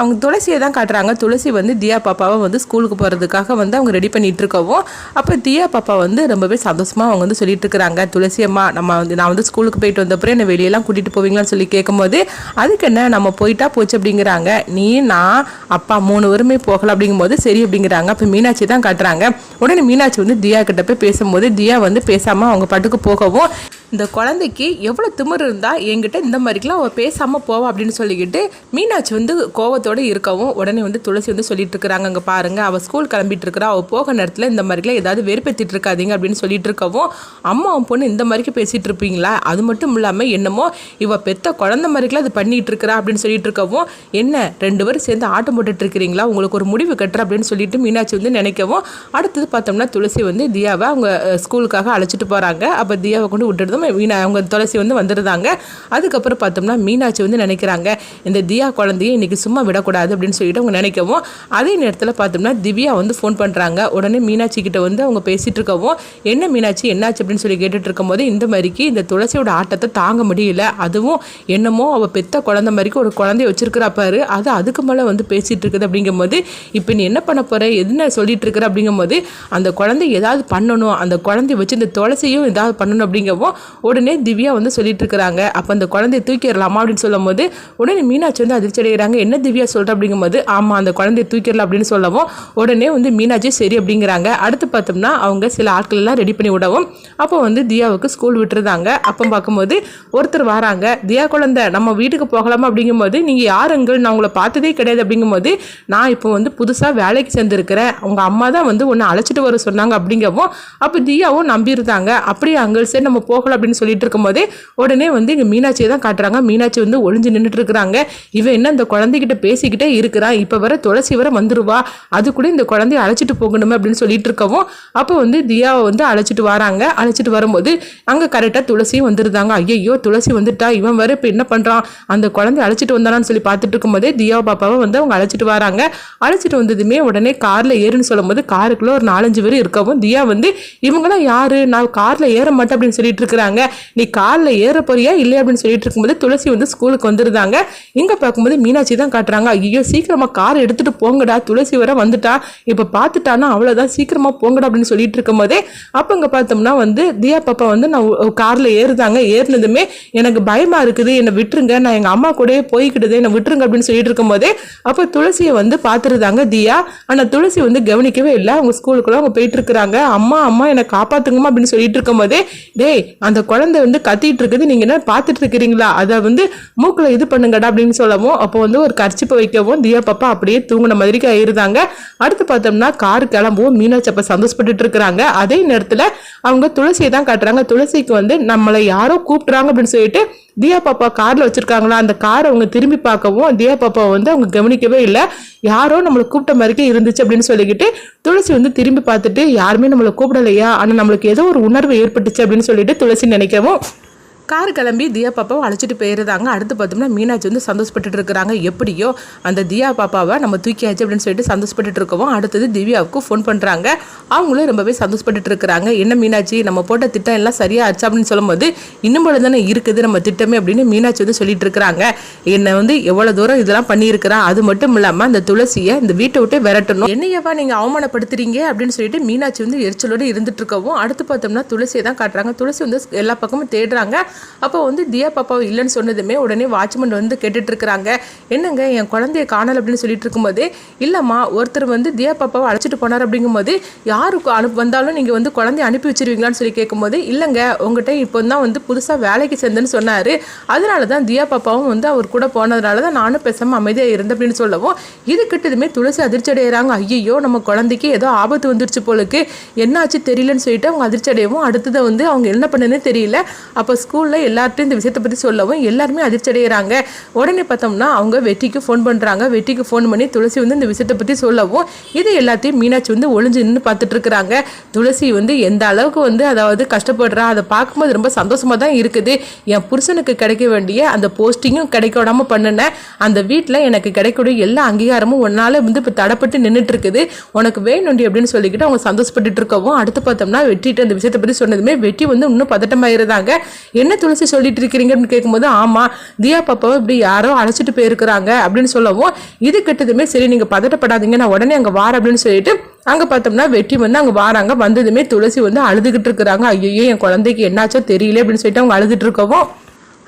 அவங்க துளசியை தான் காட்டுறாங்க. துளசி வந்து தியா பாப்பாவை வந்து ஸ்கூலுக்கு போகிறதுக்காக வந்து அவங்க ரெடி பண்ணிட்டு இருக்கவும் அப்போ தியா பாப்பா வந்து ரொம்பவே சந்தோஷமாக அவங்க வந்து சொல்லிட்டு இருக்கிறாங்க துளசி அம்மா நம்ம வந்து நான் வந்து ஸ்கூலுக்கு போயிட்டு வந்தப்பறம் என்னை வெளியெல்லாம் கூட்டிகிட்டு போவீங்களான்னு சொல்லி கேட்கும்போது அதுக்கு என்ன நம்ம போயிட்டா போச்சு அப்படிங்கிறாங்க. நீ நான் அப்பா மூணு பேருமே போகலாம் அப்படிங்கும்போது சரி அப்படிங்கிறாங்க. அப்போ மீனாட்சி தான் காட்டுறாங்க. உடனே மீனாட்சி வந்து தியா கிட்ட போய் பேசும்போது தியா வந்து பேசாமல் அவங்க பாட்டுக்கு போகவும் இந்த குழந்தைக்கு எவ்வளோ திமிர் இருந்தால் என்கிட்ட இந்த மாதிரிக்கெலாம் அவள் பேசாமல் போவா அப்படின்னு சொல்லிக்கிட்டு மீனாட்சி வந்து கோவத்தோடு இருக்கவும் உடனே வந்து துளசி வந்து சொல்லிட்டு இருக்கிறாங்க. அங்கே பாருங்கள் அவள் ஸ்கூல் கிளம்பிட்டு இருக்கிறா. அவள் போக நேரத்தில் இந்த மாதிரிக்கெலாம் ஏதாவது வெறுப்பேற்றிட்டு இருக்காதீங்க அப்படின்னு சொல்லிட்டு இருக்கவும் அம்மா அவன் பொண்ணு இந்த மாதிரிக்கு பேசிகிட்டு இருப்பீங்களா? அது மட்டும் இல்லாமல் என்னமோ இவள் பெத்த குழந்தை மாதிரிக்கெலாம் அது பண்ணிகிட்டு இருக்கிறா அப்படின்னு சொல்லிட்டு இருக்கவும் என்ன ரெண்டு பேரும் சேர்ந்து ஆட்டம் போட்டுட்டு இருக்கிறீங்களா? உங்களுக்கு ஒரு முடிவு கட்டுற அப்படின்னு சொல்லிட்டு மீனாட்சி வந்து நினைக்கவும் அடுத்தது பார்த்தோம்னா துளசி வந்து தியாவை அவங்க ஸ்கூலுக்காக அழைச்சிட்டு போகிறாங்க அப்போ தியாவை கொண்டு விட்டுட்டு மீனா அவங்க துளசி வந்து வந்துருந்தாங்க. அதுக்கப்புறம் பார்த்தோம்னா மீனாட்சி வந்து நினைக்கிறாங்க இந்த தியா குழந்தைய இன்றைக்கி சும்மா விடக்கூடாது அப்படின்னு சொல்லிட்டு அவங்க நினைக்கவும் அதே நேரத்தில் பார்த்தோம்னா திவ்யா வந்து ஃபோன் பண்ணுறாங்க உடனே மீனாட்சி கிட்ட வந்து அவங்க பேசிகிட்டு இருக்கவும் என்ன மீனாட்சி என்னாச்சு? அப்படின்னு சொல்லி கேட்டுட்டு இருக்கும்போது இந்த மாதிரிக்கு இந்த துளசியோட ஆட்டத்தை தாங்க முடியல. அதுவும் என்னமோ அவள் பெத்த குழந்தை மாதிரிக்கு ஒரு குழந்தைய வச்சிருக்கிறா பாரு அது அதுக்கு மேலே வந்து பேசிகிட்டு இருக்குது அப்படிங்கும்போது இப்போ நீ என்ன பண்ண போகிற என்ன சொல்லிட்டு இருக்கிற? அப்படிங்கும்போது அந்த குழந்தை ஏதாவது பண்ணணும் அந்த குழந்தைய வச்சு இந்த துளசியும் ஏதாவது பண்ணணும் அப்படிங்கவும் உடனே திவ்யா வந்து சொல்லிட்டு இருக்கிறாங்க அப்போ அந்த குழந்தைய தூக்கிடலாமா அப்படின்னு சொல்லும்போது உடனே மீனாட்சி வந்து அதிர்ச்சி அடைகிறாங்க என்ன திவ்யா சொல்கிற அப்படிங்கும்போது ஆமாம் அந்த குழந்தைய தூக்கிடலாம் அப்படின்னு சொல்லவும் உடனே வந்து மீனாட்சி சரி அப்படிங்கிறாங்க. அடுத்து பார்த்தோம்னா அவங்க சில ஆட்கள் எல்லாம் ரெடி பண்ணி விடவும் அப்போ வந்து தியாவுக்கு ஸ்கூல் விட்டுருந்தாங்க. அப்போ பார்க்கும்போது ஒருத்தர் வராங்க. தியா குழந்தை நம்ம வீட்டுக்கு போகலாமா அப்படிங்கும்போது நீங்கள் யாருங்கள் நான் உங்களை பார்த்ததே கிடையாது அப்படிங்கும்போது நான் இப்போ வந்து புதுசாக வேலைக்கு சேர்ந்துருக்கிறேன். உங்கள் அம்மா தான் வந்து ஒன்று அழைச்சிட்டு வர சொன்னாங்க அப்படிங்கவும் அப்போ தியாவும் நம்பியிருந்தாங்க. அப்படியே அங்கே சரி நம்ம போகலாம் அப்படின்னு சொல்லிட்டு இருக்கும்போதே உடனே வந்து இங்கே மீனாட்சியை தான் காட்டுறாங்க. மீனாட்சி வந்து ஒளிஞ்சு நின்றுட்டு இருக்கிறாங்க. இவன் என்ன இந்த குழந்தைகிட்ட பேசிக்கிட்டே இருக்கிறான் இப்போ வர துளசி வர வந்துருவா. அது கூட இந்த குழந்தைய அழைச்சிட்டு போகணுமே அப்படின்னு சொல்லிட்டு இருக்கவும் அப்போ வந்து தியாவை வந்து அழைச்சிட்டு வராங்க. அழைச்சிட்டு வரும்போது அங்கே கரெக்டாக துளசியும் வந்துருந்தாங்க. ஐயையோ துளசி வந்துட்டா. இவன் வர இப்போ என்ன பண்ணுறான் அந்த குழந்தை அழைச்சிட்டு வந்தானான்னு சொல்லி பார்த்துட்டு இருக்கும்போதே தியா பாப்பாவை வந்து அவங்க அழைச்சிட்டு வராங்க. அழைச்சிட்டு வந்ததுமே உடனே காரில் ஏறுன்னு சொல்லும்போது காருக்குள்ளே ஒரு நாலஞ்சு பேர் இருக்கவும் தியா வந்து இவங்களாம் யாரு? நான் காரில் ஏற மாட்டேன் அப்படின்னு சொல்லிட்டு இருக்கிறாங்க. நீ காலில் ஏற போறியா இல்லையா அப்படின்னு சொல்லிட்டு இருக்கும்போது துளசி வந்து ஸ்கூலுக்கு வந்துருந்தாங்க. இங்கே பார்க்கும்போது மீனாட்சி தான் காட்டுறாங்க. ஐயோ சீக்கிரமா கார் எடுத்துட்டு போங்கடா துளசி வர வந்துட்டா. இப்போ பார்த்துட்டானா அவ்வளோதான் சீக்கிரமா போங்கடா அப்படின்னு சொல்லிட்டு இருக்கும்போதே அப்போ இங்கே பார்த்தோம்னா வந்து தியா பாப்பா வந்து நான் காரில் ஏறுதாங்க. ஏறினதுமே எனக்கு பயமா இருக்குது. என்னை விட்டுருங்க நான் எங்கள் அம்மா கூடயே போய்கிட்டது என்னை விட்டுருங்க அப்படின்னு சொல்லிட்டு இருக்கும்போதே அப்போ துளசியை வந்து பார்த்துருந்தாங்க தியா. ஆனால் துளசி வந்து கவனிக்கவே இல்லை. அவங்க ஸ்கூலுக்குள்ள அவங்க போயிட்டு இருக்கிறாங்க. அம்மா அம்மா என்னை காப்பாத்துங்கம்மா அப்படின்னு சொல்லிட்டு இருக்கும்போதே டேய் அந்த குழந்தை வந்து கத்திட்டு இருக்குது. நீங்க என்ன பார்த்துட்டு இருக்கிறீங்களா? அதை வந்து மூக்கில் இது பண்ணுங்கடா அப்படின்னு சொல்லவும் அப்போ வந்து ஒரு கர்ச்சிப்பை வைக்கவும் தியா பாப்பா அப்படியே தூங்கின மாதிரிக்கு ஆயிருந்தாங்க. அடுத்து பார்த்தோம்னா கார் கிளம்பவும் மீனாட்சி அப்ப சந்தோஷப்பட்டுட்டு இருக்கிறாங்க. அதே நேரத்தில் அவங்க துளசியை தான் காட்டுறாங்க. துளசிக்கு வந்து நம்மளை யாரோ கூப்பிட்றாங்க அப்படின்னு சொல்லிட்டு தியா பாப்பா காரில் வச்சிருக்காங்களா? அந்த காரை அவங்க திரும்பி பார்க்கவும் தியா பாப்பாவை வந்து அவங்க கவனிக்கவே இல்லை. யாரோ நம்மளை கூப்பிட்ட மாதிரிக்கே இருந்துச்சு அப்படின்னு சொல்லிக்கிட்டு துளசி வந்து திரும்பி பார்த்துட்டு யாருமே நம்மளை கூப்பிடலையா? ஆனால் நம்மளுக்கு ஏதோ ஒரு உணர்வு ஏற்பட்டுச்சு அப்படின்னு சொல்லிட்டு துளசி நினைக்கவும். கார் கிளம்பி தியா பாப்பாவை அழைச்சிட்டு போயிருந்தாங்க. அடுத்து பார்த்தோம்னா மீனாட்சி வந்து சந்தோஷப்பட்டுட்டு இருக்கிறாங்க எப்படியோ அந்த தியா பாப்பாவை நம்ம தூக்கியாச்சு அப்படின்னு சொல்லிட்டு சந்தோஷப்பட்டுட்டு இருக்கவும் அடுத்தது திவ்யாவுக்கு ஃபோன் பண்ணுறாங்க அவங்களும் ரொம்பவே சந்தோஷப்பட்டுட்டு இருக்கிறாங்க என்ன மீனாட்சி நம்ம போட்ட திட்டம் எல்லாம் சரியா ஆச்சு அப்படின்னு சொல்லும்போது இன்னும் போல தானே இருக்குது நம்ம திட்டமே அப்படின்னு மீனாட்சி வந்து சொல்லிட்டு இருக்கிறாங்க என்னை வந்து எவ்வளோ தூரம் இதெல்லாம் பண்ணியிருக்கிறா? அது மட்டும் இல்லாமல் அந்த துளசியை இந்த வீட்டை விட்டு விரட்டணும். என்னையவா நீங்கள் அவமானப்படுத்துறீங்க அப்படின்னு சொல்லிட்டு மீனாட்சி வந்து எரிச்சலோடு இருந்துட்டு இருக்கவும் அடுத்து பார்த்தோம்னா துளசியை தான் காட்டுறாங்க. துளசி வந்து எல்லா பக்கமும் தேடுறாங்க. அப்போ வந்து தியா பாப்பாவை இல்லைன்னு சொன்னதுமே உடனே வாட்ச்மேன் வந்து கேட்டுட்டு இருக்கிறாங்க என்னங்க என் குழந்தைய காணல அப்படின்னு சொல்லிட்டு இருக்கும்போது இல்லைம்மா ஒருத்தர் வந்து தியா பாப்பாவை அழைச்சிட்டு போனார் அப்படிங்கும்போது யாருக்கு அனுப்பு வந்தாலும் நீங்கள் வந்து குழந்தைய அனுப்பி வச்சிருவீங்களான்னு சொல்லி கேட்கும்போது இல்லைங்க உங்ககிட்ட இப்போ தான் வந்து புதுசாக வேலைக்கு சேர்ந்தேன்னு சொன்னார். அதனால தான் தியா பாப்பாவும் வந்து அவர் கூட போனதுனால தான் நானும் பேசாமல் அமைதியாக இருந்தேன் அப்படின்னு சொல்லவும் இது கிட்டதுமே துளசி அதிர்ச்சி அடைகிறாங்க ஐயோ நம்ம குழந்தைக்கு ஏதோ ஆபத்து வந்துருச்சு போலுக்கு. என்னாச்சு தெரியலன்னு சொல்லிட்டு அவங்க அதிர்ச்சி அடையவும் அடுத்ததை வந்து அவங்க என்ன பண்ணுன்னு தெரியல. அப்போ ஸ்கூல் உள்ள எல்லார்ட்டையும் இந்த விஷயத்தை பற்றி சொல்லவும் எல்லாருமே அதிர்ச்சி அடைகிறாங்க உடனே பார்த்தோம்னா அவங்க வெற்றிக்கு ஃபோன் பண்ணுறாங்க வெற்றிக்கு ஃபோன் பண்ணி துளசி வந்து இந்த விஷயத்தை பற்றி சொல்லவும் இது எல்லாத்தையும் மீனாட்சி வந்து ஒளிஞ்சு நின்று பார்த்துட்டு இருக்கிறாங்க. துளசி வந்து எந்த அளவுக்கு வந்து அதாவது கஷ்டப்படுறா அதை பார்க்கும்போது ரொம்ப சந்தோஷமாக தான் இருக்குது. என் புருஷனுக்கு கிடைக்க வேண்டிய அந்த போஸ்டிங்கும் கிடைக்க விடாம பண்ணினேன் அந்த வீட்டில் எனக்கு கிடைக்கக்கூடிய எல்லா அங்கீகாரமும் உன்னால் வந்து இப்போ தடப்பட்டு நின்றுட்டு இருக்குது. உனக்கு வேணுண்டி அப்படின்னு சொல்லிக்கிட்டு அவங்க சந்தோஷப்பட்டுட்டு இருக்கவும் அடுத்து பார்த்தோம்னா வெற்றிட்டு அந்த விஷயத்தை பற்றி சொன்னதுமே வெற்றி வந்து இன்னும் பதட்டமாயிருந்தாங்க. என்ன துளசி சொல்லிட்டு இருக்கிறீங்க அப்படின்னு கேட்கும்போது ஆமாம் தியா பாப்பாவை இப்படி யாரோ அழைச்சிட்டு போயிருக்கிறாங்க அப்படின்னு சொல்லவும் இது கெட்டதுமே சரி நீங்கள் பதட்டப்படாதீங்க நான் உடனே அங்கே வார அப்படின்னு சொல்லிட்டு அங்கே பார்த்தோம்னா வெற்றி வந்து அங்கே வாராங்க வந்ததுமே துளசி வந்து அழுதுகிட்டு இருக்கிறாங்க. ஐயோ என் குழந்தைக்கு என்னாச்சோ தெரியல அப்படின்னு சொல்லிட்டு அவங்க அழுதுட்டு இருக்கவும்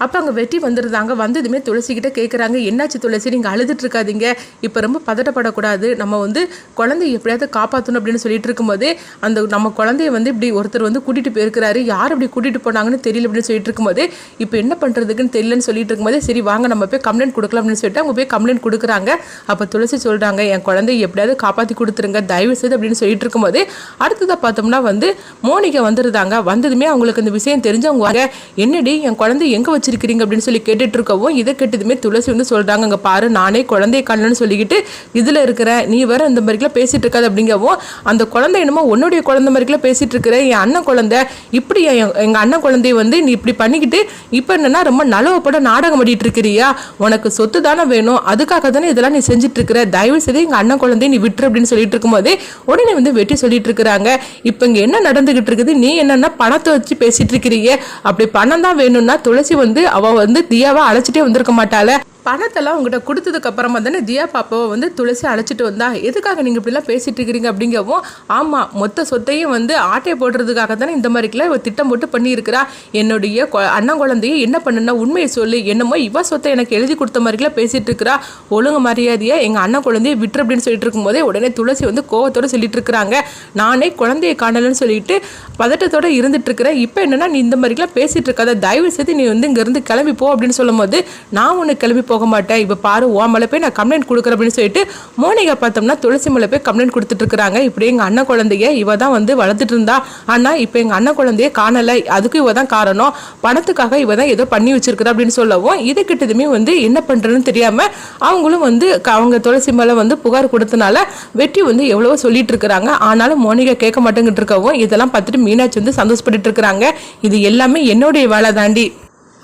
அப்போ அங்கே வெட்டி வந்துருந்தாங்க. வந்ததுமே துளசிக்கிட்ட கேட்குறாங்க என்னாச்சு துளசி? நீங்கள் அழுதுட்டு இருக்காதீங்க. இப்போ ரொம்ப பதட்டப்படக்கூடாது. நம்ம வந்து குழந்தைய எப்படியாவது காப்பாற்றணும் அப்படின்னு சொல்லிட்டு இருக்கும்போது அந்த நம்ம குழந்தைய வந்து இப்படி ஒருத்தர் வந்து கூட்டிகிட்டு போயிருக்கிறாரு. யார் இப்படி கூட்டிகிட்டு போனாங்கன்னு தெரியல அப்படின்னு சொல்லிட்டு இருக்கும்போது இப்போ என்ன பண்ணுறதுக்குன்னு தெரியலன்னு சொல்லிட்டு இருக்கும்போது சரி வாங்க நம்ம போய் கம்ப்ளைண்ட் கொடுக்கலாம் அப்படின்னு சொல்லிட்டு அவங்க போய் கம்ப்ளைண்ட் கொடுக்குறாங்க. அப்போ துளசி சொல்கிறாங்க என் குழந்தைய எப்படியாவது காப்பாற்றி கொடுத்துருங்க தயவு செய்து அப்படின்னு சொல்லிட்டு இருக்கும்போது அடுத்ததாக பார்த்தோம்னா வந்து மோனிகா வந்துருந்தாங்க. வந்ததுமே அவங்களுக்கு இந்த விஷயம் தெரிஞ்சவங்க என்னடி என் குழந்தை எங்கே வச்சு வச்சிருக்கிறீங்க அப்படின்னு சொல்லி கேட்டுட்டு இருக்கவும் இதை கேட்டதுமே துளசி வந்து சொல்கிறாங்க அங்கே பாரு நானே குழந்தைய காணலன்னு சொல்லிக்கிட்டு இதில் இருக்கிற நீ வேற இந்த மாதிரிக்கெல்லாம் பேசிட்டு இருக்காது அப்படிங்கவும் அந்த குழந்தை என்னமோ உன்னுடைய குழந்தை மாதிரிக்கெல்லாம் பேசிட்டு இருக்கிற என் அண்ணன் குழந்தை இப்படி எங்கள் அண்ணன் குழந்தைய வந்து நீ இப்படி பண்ணிக்கிட்டு இப்போ என்னன்னா ரொம்ப நலவப்பட நாடகம் ஆடிட்டு இருக்கிறியா? உனக்கு சொத்து தானே வேணும் அதுக்காக தானே இதெல்லாம் நீ செஞ்சுட்டு இருக்கிற? தயவு செய்து எங்கள் அண்ணன் குழந்தைய நீ விட்டுரு அப்படின்னு சொல்லிட்டு இருக்கும்போது உடனே வந்து வெட்டி சொல்லிட்டு இருக்கிறாங்க இப்போ இங்கே என்ன நடந்துகிட்டு இருக்குது? நீ என்னன்னா பணத்தை வச்சு பேசிட்டு இருக்கிறீங்க அப்படி பணம் தான் வேணும்னா துளசி வந்து வந்து அவள் வந்து தியாவை அழைச்சிட்டே வந்திருக்க மாட்டாள. பணத்தெல்லாம் உங்ககிட்ட கொடுத்ததுக்கு அப்புறமா தானே தியா பாப்பாவை வந்து துளசி அழைச்சிட்டு வந்தா? எதுக்காக நீங்கள் இப்படிலாம் பேசிட்டு இருக்கிறீங்க அப்படிங்கவும் ஆமாம் மொத்த சொத்தையும் வந்து ஆட்டை போடுறதுக்காக தானே இந்த மாதிரிக்கெல்லாம் இவ திட்டம் போட்டு பண்ணியிருக்கிறா. என்னுடைய அண்ணன் குழந்தைய என்ன பண்ணுனா உண்மையை சொல்லு. என்னமோ இவ சொத்தை எனக்கு எழுதி கொடுத்த மாதிரிக்கெல்லாம் பேசிட்டு இருக்கிறா. ஒழுங்கு மரியாதையை எங்கள் அண்ணன் குழந்தைய விட்டுரு அப்படின்னு சொல்லிட்டு இருக்கும்போதே உடனே துளசி வந்து கோவத்தோடு சொல்லிட்டு இருக்கிறாங்க. நானே குழந்தைய காணலன்னு சொல்லிட்டு பதட்டத்தோடு இருந்துட்டு இருக்கிறேன். இப்போ என்னென்னா நீ இந்த மாதிரிக்கெல்லாம் பேசிட்டு இருக்காத. தயவு செய்து நீ வந்து இங்கேருந்து கிளம்பி போ அப்படின்னு சொல்லும்போது நான் உன்னை கிளம்பி போக மாட்டேன் இப்போ பாரு ஓ மேலே போய் நான் கம்ப்ளைண்ட் கொடுக்குறேன் அப்படின்னு சொல்லிட்டு மோனிகா பார்த்தோம்னா துளசி மேலே போய் கம்ப்ளைண்ட் கொடுத்துட்டு இருக்கிறாங்க. இப்படி எங்கள் அண்ணன் குழந்தைய இவ தான் வந்து வளர்த்துட்டு இருந்தா. ஆனால் இப்போ எங்கள் அண்ணன் குழந்தைய காணலை. அதுக்கும் இவ தான் காரணம். பணத்துக்காக இவ தான் ஏதோ பண்ணி வச்சிருக்கிறா அப்படின்னு சொல்லவும் இது கிட்டதுமே வந்து என்ன பண்ணுறதுன்னு தெரியாமல் அவங்களும் வந்து அவங்க துளசி மேலே வந்து புகார் கொடுத்தனால வெற்றி வந்து எவ்வளவோ சொல்லிட்டு இருக்கிறாங்க. ஆனாலும் மோனிகா கேட்க மாட்டேங்கிட்டு இருக்கவும் இதெல்லாம் பார்த்துட்டு மீனாட்சி வந்து சந்தோஷப்பட்டு இருக்கிறாங்க. இது எல்லாமே என்னுடைய வேலை தாண்டி.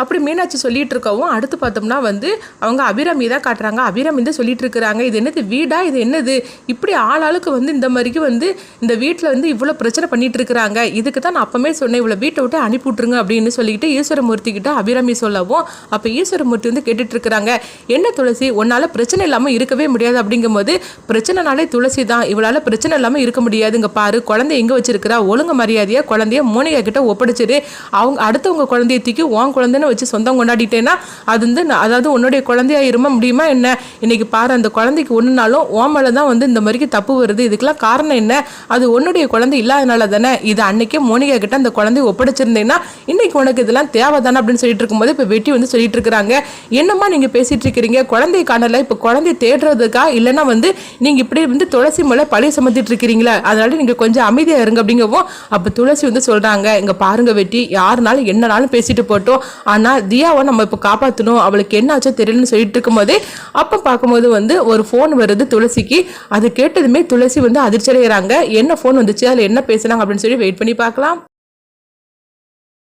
அப்படி மீனாட்சி சொல்லிட்டு இருக்கவும் அடுத்து பார்த்தோம்னா வந்து அவங்க அபிராமி தான் காட்டுறாங்க. அபிராமி தான் சொல்லிட்டு இருக்கிறாங்க இது என்னது வீடா? இது என்னது? இப்படி ஆளாளுக்கு வந்து இந்த மாதிரிக்கு வந்து இந்த வீட்டில் வந்து இவ்வளோ பிரச்சனை பண்ணிட்டு இருக்கிறாங்க இதுக்கு தான் நான் அப்பமே சொன்னேன் இவ்வளோ வீட்டை விட்டு அனுப்பி விட்ருங்க அப்படின்னு சொல்லிட்டு ஈஸ்வரமூர்த்தி கிட்ட அபிராமி சொல்லவும் அப்போ ஈஸ்வரமூர்த்தி வந்து கேட்டுட்டு இருக்கிறாங்க என்ன துளசி? உன்னால் பிரச்சனை இல்லாமல் இருக்கவே முடியாது அப்படிங்கும்போது பிரச்சனைனாலே துளசி தான். இவளால் பிரச்சனை இல்லாமல் இருக்க முடியாதுங்க பாரு. குழந்தை எங்கே வச்சிருக்கிறா? ஒழுங்கு மரியாதையாக குழந்தைய மோனிகா கிட்ட ஒப்படைச்சிரு. அவங்க அடுத்தவங்க குழந்தைய தூக்கி உன் குழந்தைன்னு குழந்தைன்னு வச்சு சொந்தம் கொண்டாடிட்டேன்னா அது வந்து அதாவது உன்னுடைய குழந்தையா இரும முடியுமா என்ன? இன்னைக்கு பாரு அந்த குழந்தைக்கு ஒன்றுனாலும் ஓமலை தான் வந்து இந்த மாதிரிக்கு தப்பு வருது. இதுக்கெல்லாம் காரணம் என்ன? அது உன்னுடைய குழந்தை இல்லாதனால தானே. இது அன்னைக்கே மோனிகா கிட்ட அந்த குழந்தைய ஒப்படைச்சிருந்தேன்னா இன்னைக்கு உனக்கு இதெல்லாம் தேவை தானே அப்படின்னு சொல்லிட்டு இருக்கும்போது இப்போ வெட்டி வந்து சொல்லிட்டு இருக்கிறாங்க. என்னம்மா நீங்க பேசிட்டு இருக்கிறீங்க? குழந்தை காணல. இப்போ குழந்தைய தேடுறதுக்கா? இல்லைன்னா வந்து நீங்க இப்படி வந்து துளசி மேலே பழைய சுமத்திட்டு இருக்கிறீங்களா? அதனால நீங்க கொஞ்சம் அமைதியா இருங்க அப்படிங்கவும் அப்போ துளசி வந்து சொல்றாங்க. இங்க பாருங்க வெட்டி யாருனாலும் என்னனாலும் பேசிட்டு போட்டோம். ஆனால் தியாவை நம்ம இப்போ காப்பாற்றணும் அவளுக்கு என்ன ஆச்சோ தெரியலன்னு சொல்லிட்டு இருக்கும்போதே அப்போ பார்க்கும்போது வந்து ஒரு ஃபோன் வருது துளசிக்கு. அது கேட்டதுமே துளசி வந்து அதிர்ச்சி அடைகிறாங்க என்ன ஃபோன் வந்துச்சு? அதில் என்ன பேசுனாங்க அப்படின்னு சொல்லி வெயிட் பண்ணி பார்க்கலாம்.